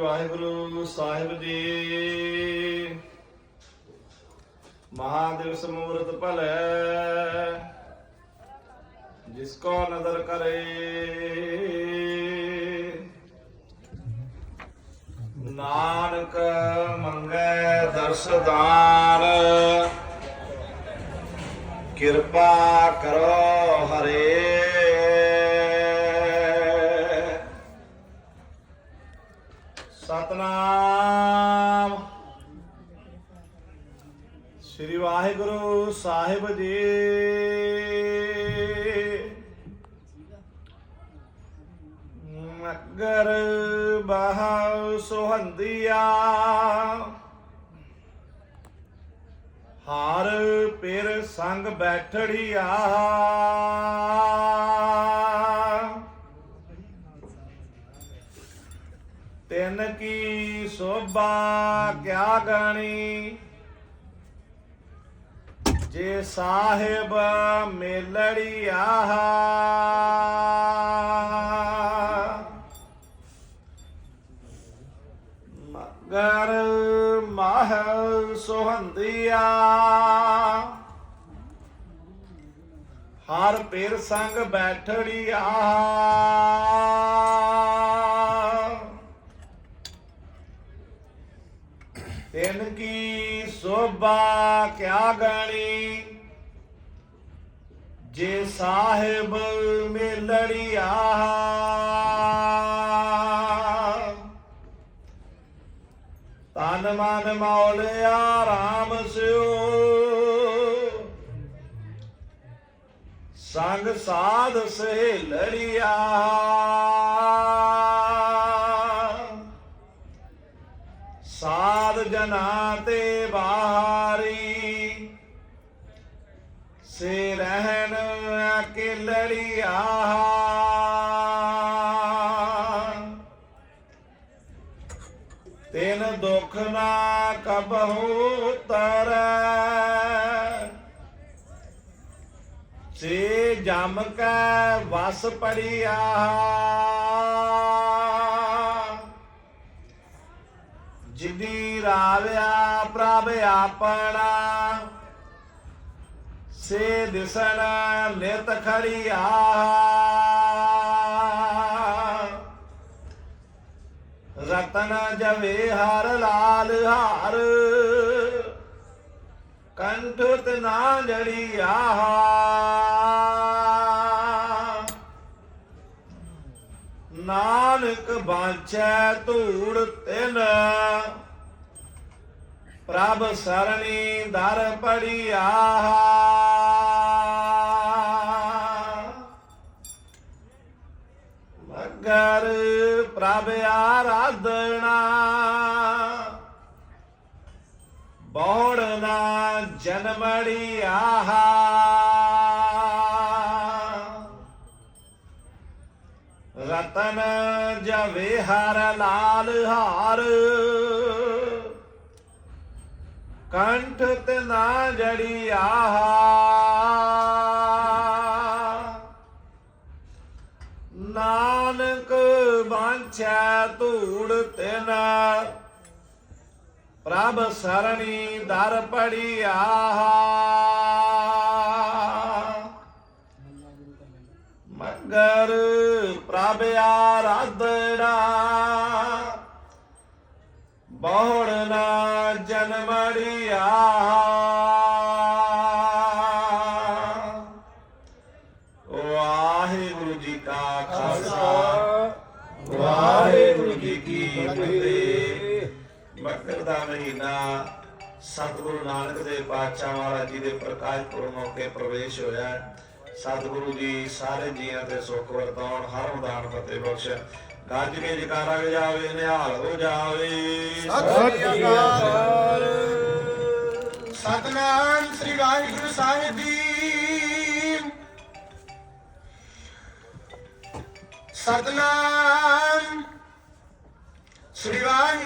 ਵਾਹਿਗੁਰੂ ਸਾਹਿਬ ਜੀ। ਮਹਾਦੇਵ ਸਮੂਰਤ ਭਲੇ, ਜਿਸ ਕੋ ਨਦਰ ਕਰੇ। ਨਾਨਕ ਮੰਗੈ ਦਰਸਦਾਨ ਕਿਰਪਾ ਕਰੋ। ਸਾਹਿਬ ਜੀ ਨਗਰ ਬਹਾਉ ਸੁਹੰਦੀਆ। ਹਾਰ ਪੇਰ ਸੰਗ ਬੈਠੜੀਆ। ਤਿੰਨ ਕੀ ਸੋਭਾ ਕਿਆ ਗਣੀ। ਜੇ ਸਾਹਿਬ ਮੇਲੜੀਆ ਮਗਰ ਮਹ ਸੁਹੰਦੀਆ। ਹਰ ਪੇਰ ਸੰਗ ਬੈਠੜੀਆ ਤਿਨ ਕੀ ਸੋਭਾ ਕਿਆ ਗਣੀ? ਜੇ ਸਾਹਿਬ ਮੇਲੜੀਆ ਤਨ ਮਨ ਮੌਲਿਆ ਰਾਮ ਸਿਓ ਸੰਗ ਸਾਧ ਸਹੇਲੜੀਆ ਸਾਧ ਸੇ ਰਹਿਣ ਅਕੇਲੜੀਆ ਤਿਨ ਦੁਖ ਨਾ ਕਬਹੂ ਤਰੈ। ਸੇ ਜਮ ਕੈ ਵਸ ਪੜਿਆ ਜਿਦੀ ਰਾਵਿਆ ਪ੍ਰਭ ਆਪਣਾ। ਸੇ ਦਿਸਣ ਨਿਤ ਖੜੀਆ। ਰਤਨ ਜਵੇ ਹਰ ਲਾਲ ਹਾਰ ਕੰਠ ਜੜੀ ਆਹਾ ਨਾਨਕ ਬਾਂਚੈ ਧੂੜ ਤਿਨ, ਪ੍ਰਭ ਸਰਣੀ ਦਰ ਪੜੀ ਪੜੀਆ। ਮਗਰ ਪ੍ਰਭ ਆਰਾਧਣਾ ਬੋੜ ਨਾ ਜਨਮੜੀਆ ਰਤਨ ਜਵੇ ਹਰ ਲਾਲ ਹਾਰ। ਕੰਠ ਤੇ ਨਾ ਜੜੀ ਆਹਾ। ਬਾਂਛੈ ਧੂੜ ਤਿਨ। ਪ੍ਰਭ ਸਰਣੀ ਦਰ ਪੜੀਆ ਮਗਰ ਪ੍ਰਭ ਆਰਾਧਣਾ ਬਹੁੜ ਨਾ ਜਨਮੜੀਆ ਵਾਹਿਗੁਰੂ ਫਤਿਹ ਦਾ ਮਹੀਨਾ ਸਤਿਗੁਰੂ ਨਾਨਕ ਦੇਵ ਪਾਤਸ਼ਾਹ ਮਹਾਰਾਜ ਜੀ ਦੇ ਪ੍ਰਕਾਸ਼ ਪੁਰਬ ਮੌਕੇ ਪ੍ਰਵੇਸ਼ ਹੋਇਆ ਸਤਿਗੁਰੂ ਜੀ ਸਾਰੇ ਜੀਆਂ ਤੇ ਸੁੱਖ ਵਰਤਾਉਣ, ਹਰ ਮਦਾਨ ਫਤਿਹ ਬਖਸ਼। ਗੱਜ ਕੇ ਜਕਾਰਾ ਗਜਾਵੇ ਨਿਹਾਲ ਹੋ ਜਾਵੇ। ਸਤਿ ਅਕਾਲ। ਸਤਨਾਮ ਸ੍ਰੀ ਵਾਹਿਗੁਰੂ ਸਾਹਿਬ ਜੀ। ਸਤਨਾਮ ਸ੍ਰੀ ਵਾਹਿਗੁਰੂ